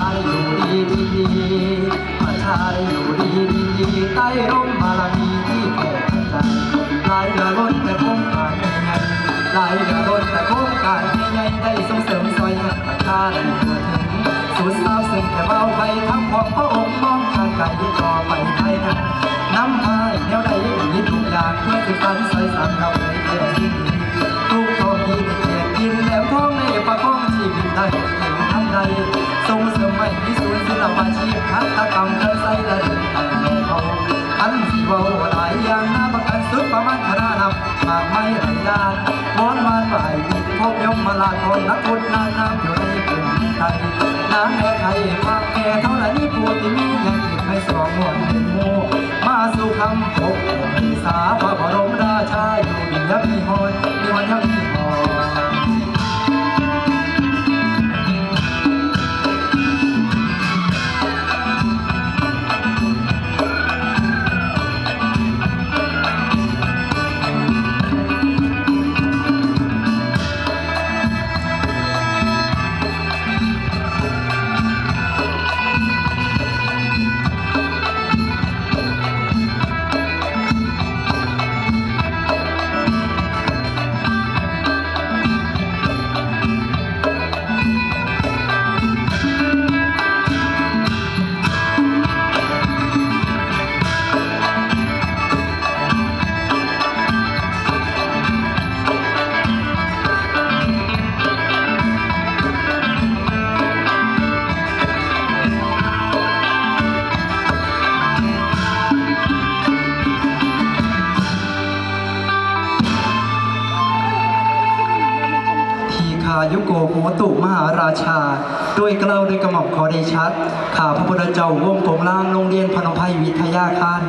าได้อยู่ดีดีดีประชาได้อยู่ดีดีใต้ร่มบารมีที่แผ่ใจหลายเดือล้นแต่คงขาดใหญ่หลายเดือล้นแต่คงการใหญ่ได้ส่งเสริมซอยให้ประชาได้ทั่วถึงสุดสาวซึ่งแค่เบาไปทั้งของพระองค์มองทางไกลต่อไปไทยกันน้ำพายแนวใดมีทุกอย่างเพื่อสืบสานสายสานเราในแก่สิ่งดีทุกท้องที่ในเขตดินแหลมท้องในประคองชีวิตได้ ใดส่งเสริมไม่มีศูนย์ศิลปาชีพหัตถกรรมเคยใส่และเดินทางเราเขาอันสีเบาหลายอย่างน้าประกันสุดประมาณคณะนำมากไม่หลายด้านวอนวานบ่ายมีพบยมมาลาทอนนักพุทธนานน้ำอยู่ในกลุ่มไทยน้ำแม่ไทยภาคแก่เท่าไหร่นี่ผู้ที่มียังติดไม่สองหวนหนึ่งหมู่มาสู่คำพบมีสาพระบรมราชาอยู่ดินยับมีหอยมีวันายุโหตุมหาราชา ด้วยเกล้าด้วยกระหม่อมขอเดชะข้าพระพุทธเจ้าวงกงล่างโรงเรียนพนมไพรวิทยาคาร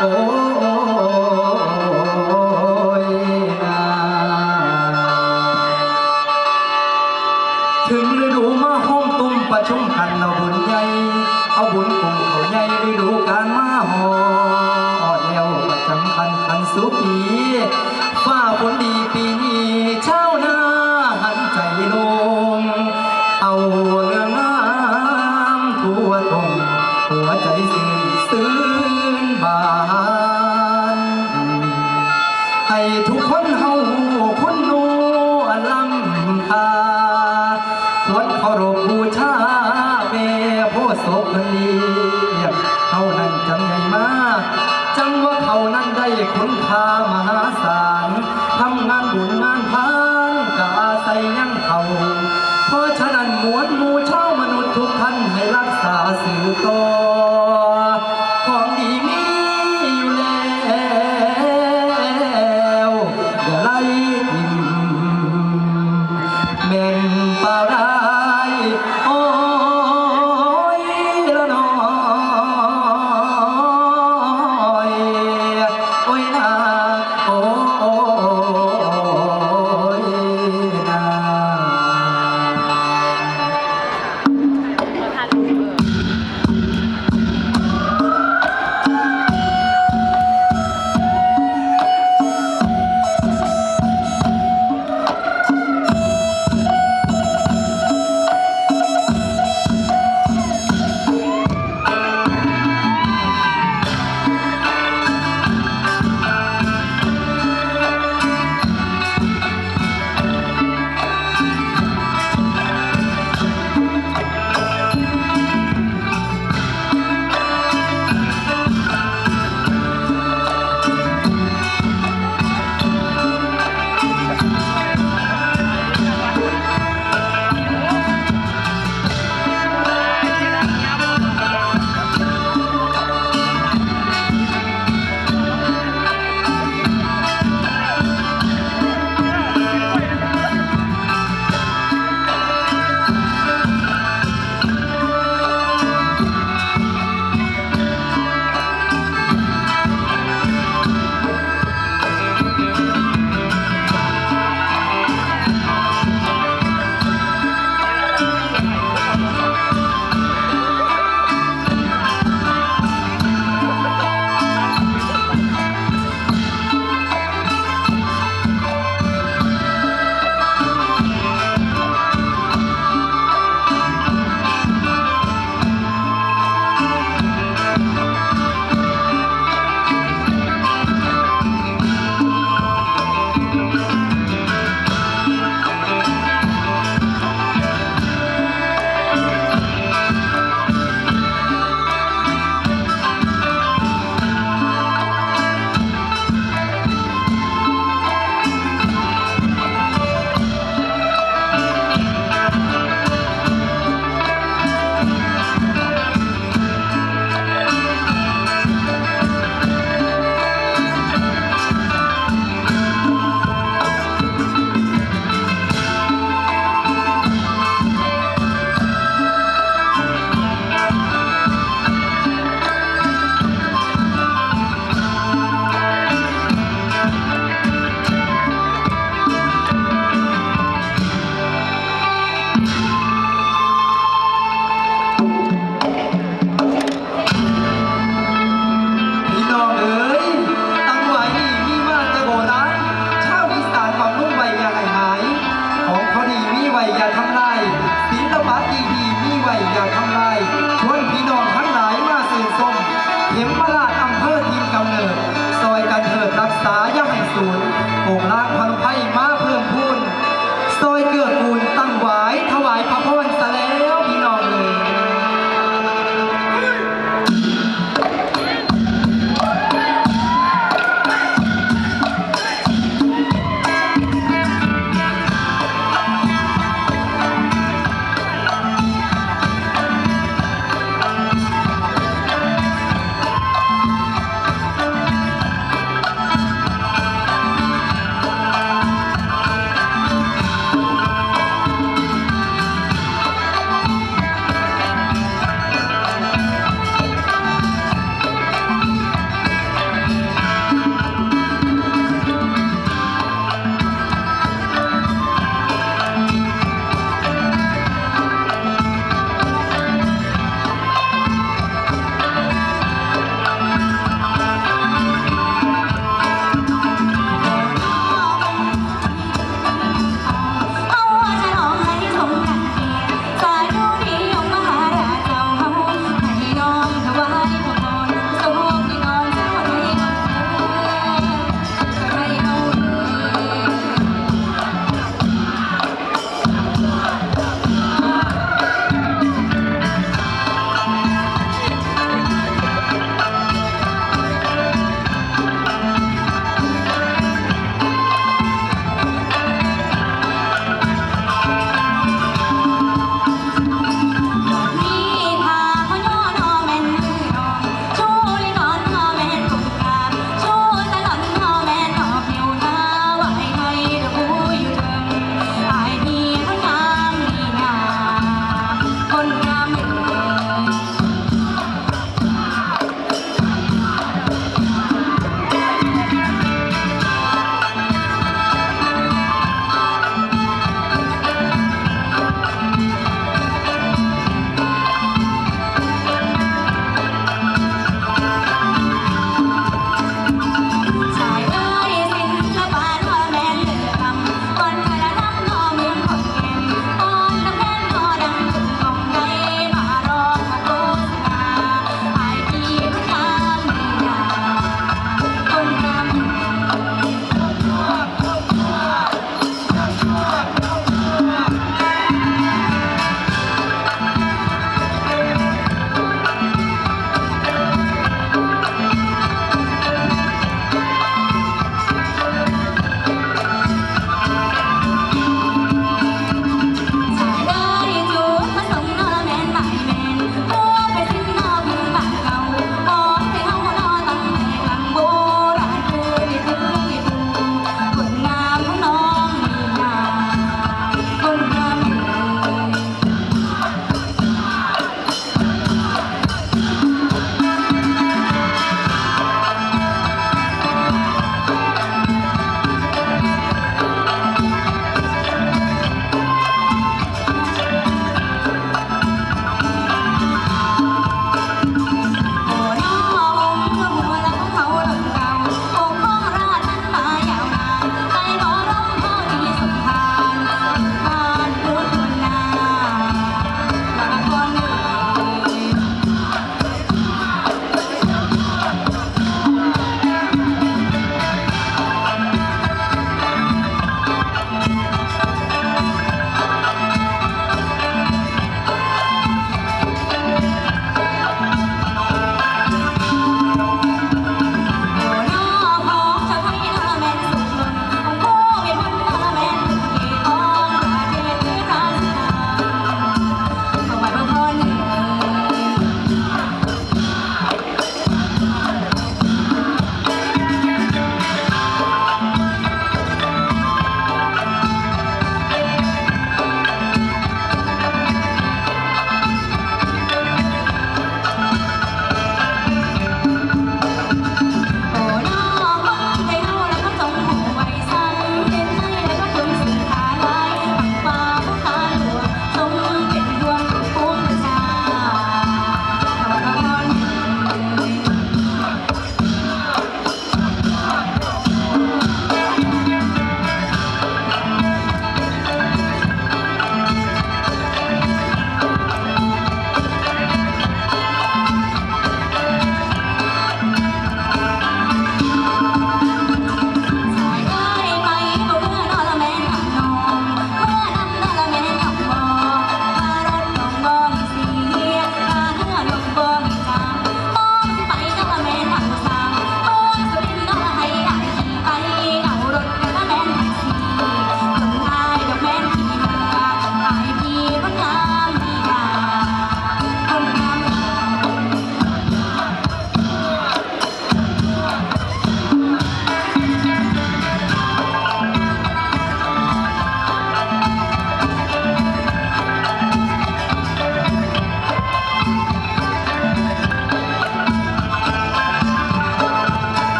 ถึงฤดูมาห้อมตุ้มประชุมกันเอาบุญใหญ่เอาบุญกงเขาใหญ่ฤดูการมาหอดแล้วประจำคันคันสุปีฝ้าฝนดีปีนี้ 那首歌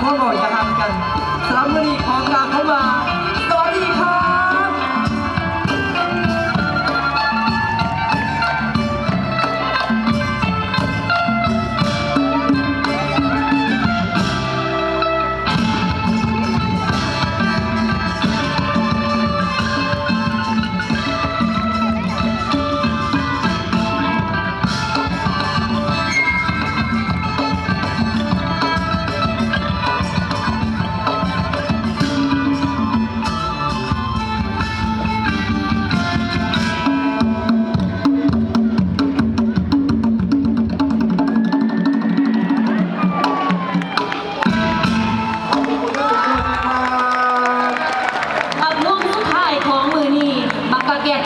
ข้อบ่อยจะทำกันสามรับวันนี้ขอกราบเข้ามา